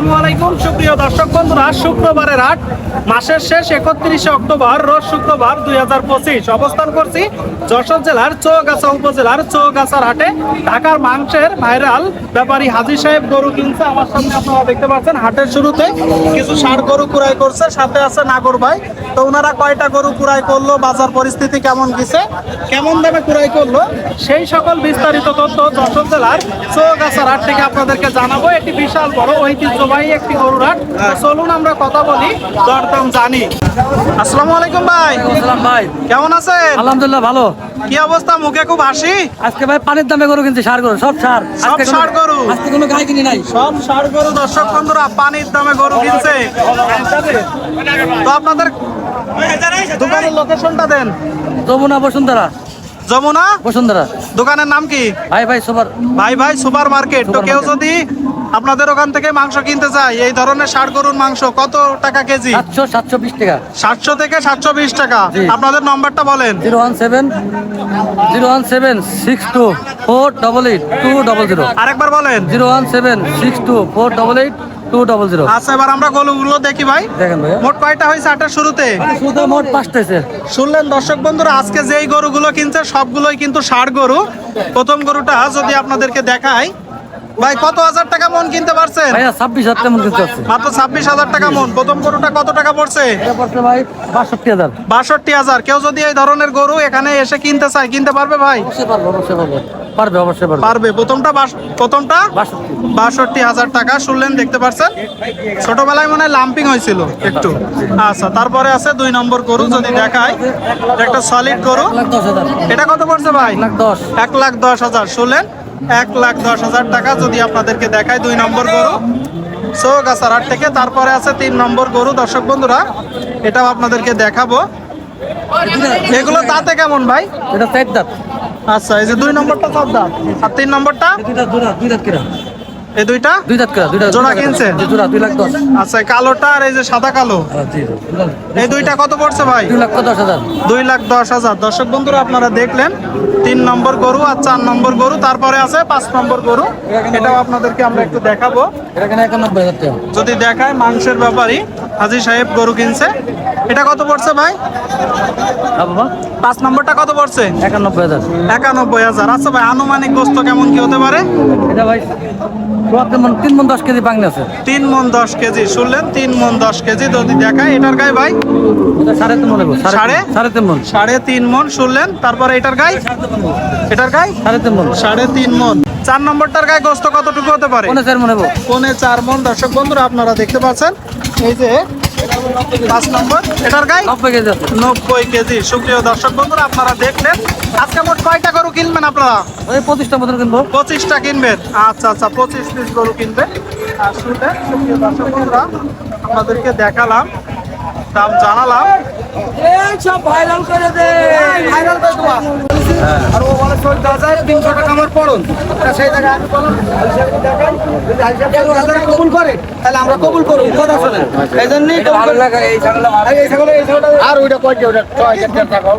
আসসালামু আলাইকুম। সুপ্রিয় দর্শক বন্ধুরা, শুক্রবারের হাট মাসের শেষ একত্রিশে অক্টোবর, রোজ শুক্রবার দুই হাজার পঁচিশ। অবস্থান করছি যশোর জেলার চৌগাছা উপজেলার চৌগাছার হাটে ঢাকার মাংসের ভাইরাল ব্যাপারী হাজি সাহেব গরু কিনছে। আমার সামনে আপনারা দেখতে পাচ্ছেন, হাটের শুরুতে কিছু ষাট গরু কুড়াই করছে। সাথে আছে নাগর ভাই। তো ওনারা কয়টা গরু কুড়াই করল? বাজার পরিস্থিতি কেমন গেছে? কেমন দামে কুড়াই করল? সেই সকল বিস্তারিত তথ্য যশোর জেলার চৌগাছার হাট থেকে আপনাদেরকে জানাব। এটি বিশাল বড় ঐতিহ্যবাহী একটি গরুর হাট চলুন আমরা কথা বলি দরদাম জানি। আসসালামু আলাইকুম ভাই। ভাই। কেমন আছেন? আলহামদুলিল্লাহ ভালো। কি অবস্থা মুখে খুব হাসি? আজকে ভাই পানির দামে গরু কিনছি সার গরু সব সার। সব আজকে কোনো- ষাঁড় গরু? আজকে কোনো গাই কিনি নাই। সব ষাড় গরু দর্শক বন্ধুরা পানির দামে গরু কিনছে। তো আপনাদের দোকানের লোকেশনটা দেন। যমুনা বসুন্ধরা। যমুনা? বসুন্ধরা। দোকানের নাম কি? ভাই ভাই সুপার ভাই ভাই সুপার মার্কেট। তো কেউ যদি আপনাদের ওখান থেকে মাংস কিনতে চাই। এই ধরনের ষাট গরুর মাংস কত টাকা কেজি? সাতশো সাতশো বিশ টাকা। সাতশো থেকে সাতশো বিশ টাকা আপনাদের নম্বরটা বলেন। Zero one seven zero one seven six two four double eight two double zero. আরেকবার বলেন। Zero one seven six two four double eight two double zero. আচ্ছা এবার আমরা গরুগুলো দেখি ভাই। দেখেন ভাই মোট কয়টা হয়েছে আটের শুরুতে? শুধু মোট পাঁচটা শুনলেন দর্শক বন্ধুরা আজকে যেই গরুগুলো কিনছে সবগুলোই কিন্তু ষাড় গরু। প্রথম গরুটা যদি আপনাদেরকে দেখাই ভাই কত হাজার টাকা মন কিনতে পারছেন? ভাইয়া ছাব্বিশ হাজার তেমন কিনতে হচ্ছে মাত্র ছাব্বিশ হাজার টাকা মন। প্রথম গরুটা কত টাকা পড়ছে? এটা পড়ছে ভাই বাষট্টি হাজার। বাষট্টি হাজার। কেউ যদি এই ধরনের গরু এখানে এসে কিনতে চায় কিনতে পারবে ভাই? অবশ্যই পারবে অবশ্যই পারবে। পারবে অবশ্যই পারবে। পারবে। প্রথমটা প্রথমটা বাষট্টি। হাজার টাকা শুনলেন দেখতে পাচ্ছেন ছোটবেলায় মনে হয় লাম্পিং হয়েছিল একটু। আচ্ছা তারপরে আছে দুই নম্বর গরু যদি দেখায় একটা সলিড গরু। এটা কত পড়ছে ভাই? এক লাখ দশ হাজার। শুনলেন? এক লাখ দশ হাজার টাকা যদি আপনাদেরকে দেখায় দুই নম্বর গরু। সো হাট থেকে তারপরে আছে তিন নম্বর গরু। দর্শক বন্ধুরা এটাও আপনাদেরকে দেখাবো। এগুলো তাতে কেমন ভাই? এটা চার দাঁত। আচ্ছা এই যে দুই নম্বরটা সব দাঁত। আর তিন নম্বরটা? দুই দাঁত দুই দাঁত কিরা? এই দুইটা? দুই দাঁত কিরা দুই দাঁত জোড়া কিনছে কিনছেন? জোড়া দুই লাখ দশ। আচ্ছা কালোটা আর এই যে সাদা কালো? হ্যাঁ, এই দুইটা কত পড়ছে ভাই? দুই লাখ দশ হাজার। দুই লাখ দশ হাজার। দর্শক বন্ধুরা আপনারা দেখলেন তিন নম্বর গরু আর চার নম্বর গরু তারপরে আছে পাঁচ নম্বর গরু। এটাও আপনাদেরকে আমরা একটু দেখাবো। এটা কেন টাকা? যদি দেখায় মাংসের ব্যাপারই হাজি সাহেব গরু কিনছে। এটা কত পড়ছে ভাই? পাঁচ নম্বরটা কত পড়ছে? একানব্বই হাজার। একানব্বই হাজার। আচ্ছা ভাই আনুমানিক গোস্ত কেমন কি হতে পারে? এটা ভাই তিন মন দশ কেজি বাংলা আছে। তিন মন দশ কেজি শুনলেন? তিন মন দশ কেজি যদি দেখায় এটার গায়ে ভাই? সাড়ে তিন মন? সাড়ে সাড়ে? তিন মন। সাড়ে তিন মন শুনলেন? তারপরে এটার গায়ে? এটার গায়ে? সাড়ে তিন মন। সাড়ে তিন মন। চার নম্বরটার গায়ে গোস্ত কতটুকু হতে পারে? পনেরো চার মন হইবো পৌনে চার মন। দর্শক বন্ধুরা আপনারা দেখতে পাচ্ছেন এই যে পাঁচ নম্বর এটার গায়ে নব্বই কেজি নব্বই কেজি। সুপ্রিয় দর্শক বন্ধুরা আপনারা দেখলেন আজকে মোট কয়টা গরু কিনবেন আপনারা? ওই পঁচিশটা মতন কিনবো। পঁচিশটা কিনবেন। আচ্ছা আচ্ছা পঁচিশ পিস গরু কিনবেন। আর শুনলেন সুপ্রিয় দর্শক বন্ধুরা আপনাদেরকে দেখালাম দাম জানালাম। সব ভাইরাল করে দে। ভাইরাল করে দেবো। আর ও বলে তিনশো টাকা আমার পড়ুন। সেই জায়গায় আমি বললাম কবুল করে তাহলে আমরা কবুল করুন কথা শোনেন। এই জন্যই ভালো লাগে এই ছাগল আর ওইটা ছয় ছাগল